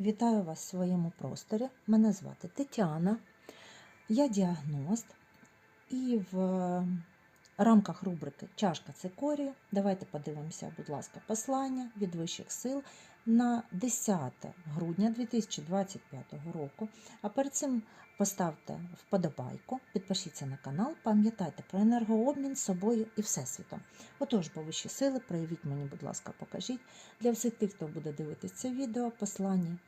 Вітаю вас в своєму просторі. Мене звати Тетяна, я діагност, і в рамках рубрики Чашка цикорію давайте подивимося, будь ласка, послання від вищих сил на 10 грудня 2025 року. А перед цим поставте вподобайку, підпишіться на канал, пам'ятайте про енергообмін з собою і Всесвітом. Отож, бо вищі сили, проявіть мені, будь ласка, покажіть для всіх тих, хто буде дивитися це відео, послання.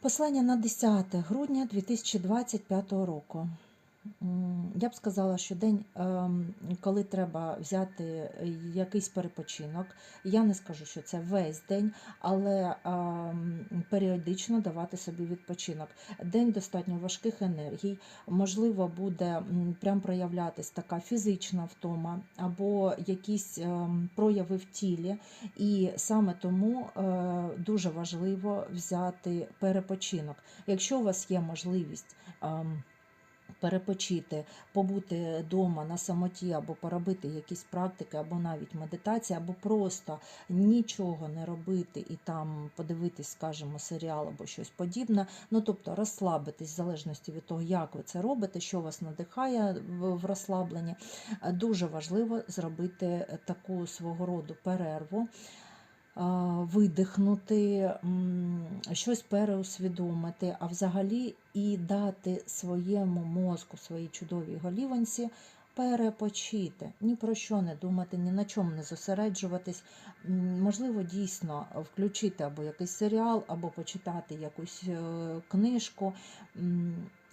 Послання на 10 грудня 2025 року. Я б сказала, що день, ем, коли треба взяти якийсь перепочинок. Я не скажу, що це весь день, але ем, періодично давати собі відпочинок. День достатньо важких енергій. Можливо, буде прям проявлятись така фізична втома або якісь ем, прояви в тілі. І саме тому е, дуже важливо взяти перепочинок. Якщо у вас є можливість перепочити, побути вдома на самоті, або поробити якісь практики, або навіть медитації, або просто нічого не робити і там подивитись, скажімо, серіал або щось подібне. Ну тобто розслабитись в залежності від того, як ви це робите, що вас надихає в розслабленні. Дуже важливо зробити таку свого роду перерву. А, Видихнути, щось переусвідомити, а взагалі і дати своєму мозку, своїй чудовій голіванці перепочити, ні про що не думати, ні на чому не зосереджуватись. Можливо, дійсно включити або якийсь серіал, або почитати якусь е, книжку,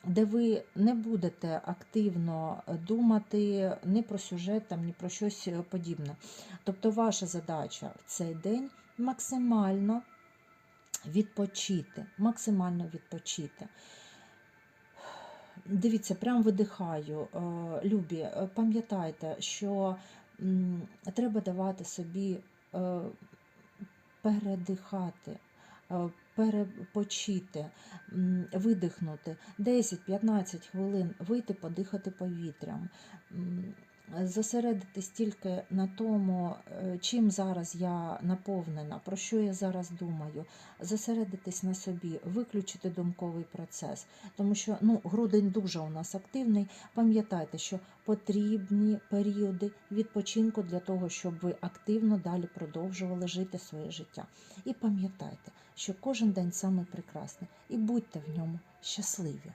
де ви не будете активно думати ні про сюжет, там, ні про щось е, подібне. Тобто, ваша задача в цей день максимально відпочити, максимально відпочити. Дивіться, прям видихаю. Е, Любі, е, пам'ятайте, що треба давати собі передихати, перепочити, видихнути 10-15 хвилин, вийти подихати повітрям. Зосередитись тільки на тому, е, чим зараз я наповнена, про що я зараз думаю, зосередитись на собі, виключити думковий процес. Тому що ну, грудень дуже у нас активний. Пам'ятайте, що потрібні періоди відпочинку для того, щоб ви активно далі продовжували жити своє життя. І пам'ятайте, що кожен день самий прекрасний, і будьте в ньому щасливі.